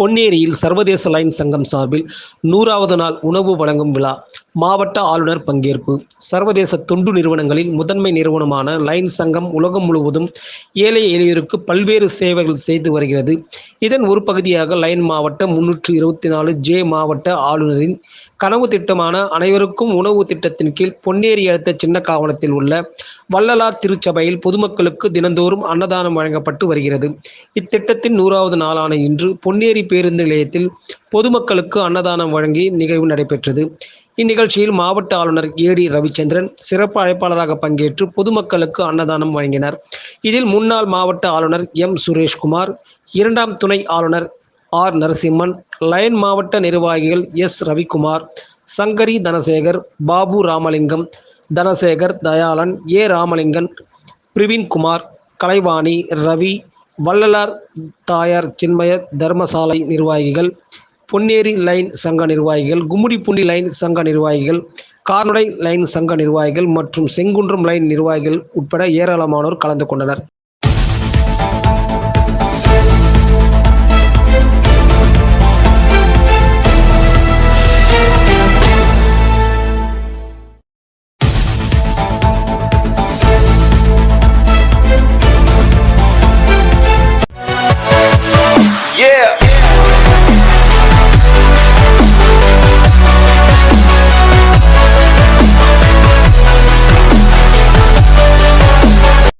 பொன்னேரியில் சர்வதேச லைன் சங்கம் சார்பில் நூறாவது நாள் உணவு வழங்கும் விழா. மாவட்ட ஆளுநர் பங்கேற்பு. சர்வதேச தொண்டு நிறுவனங்களில் முதன்மை நிறுவனமான லைன் சங்கம் உலகம் முழுவதும் ஏழை எளியோருக்கு பல்வேறு சேவைகள் செய்து வருகிறது. இதன் ஒரு பகுதியாக லைன் மாவட்ட முன்னூற்று இருபத்தி நாலு ஜே மாவட்ட ஆளுநரின் கனவு திட்டமான அனைவருக்கும் உணவு திட்டத்தின் கீழ் பொன்னேரி அடுத்த சின்ன காவலத்தில் உள்ள வள்ளலார் திருச்சபையில் பொதுமக்களுக்கு தினந்தோறும் அன்னதானம் வழங்கப்பட்டு வருகிறது. இத்திட்டத்தின் நூறாவது நாளான இன்று பொன்னேரி பேருந்து நிலையத்தில் பொதுமக்களுக்கு அன்னதானம் வழங்கி நிகழ்வு நடைபெற்றது. இந்நிகழ்ச்சியில் மாவட்ட ஆளுநர் ஏடி ரவிச்சந்திரன் சிறப்பு அழைப்பாளராக பங்கேற்று பொதுமக்களுக்கு அன்னதானம் வழங்கினார். இதில் முன்னாள் மாவட்ட ஆளுநர் எம் சுரேஷ்குமார் இரண்டாம் துணை ஆளுநர் ஆர் நரசிம்மன் லயன் மாவட்ட நிர்வாகிகள் எஸ் ரவிக்குமார் சங்கரி தனசேகர் பாபு ராமலிங்கம் தனசேகர் தயாளன் ஏ ராமலிங்கன் பிரவீன்குமார் கலைவாணி ரவி வள்ளலார் தாயார் சின்மய தர்மசாலை நிர்வாகிகள் பொன்னேரி லைன் சங்க நிர்வாகிகள் கும்மிடிப்பூண்டி லைன் சங்க நிர்வாகிகள் கார்நடை லைன் சங்க நிர்வாகிகள் மற்றும் செங்குன்றம் லைன் நிர்வாகிகள் உட்பட ஏராளமானோர் கலந்து கொண்டனர்.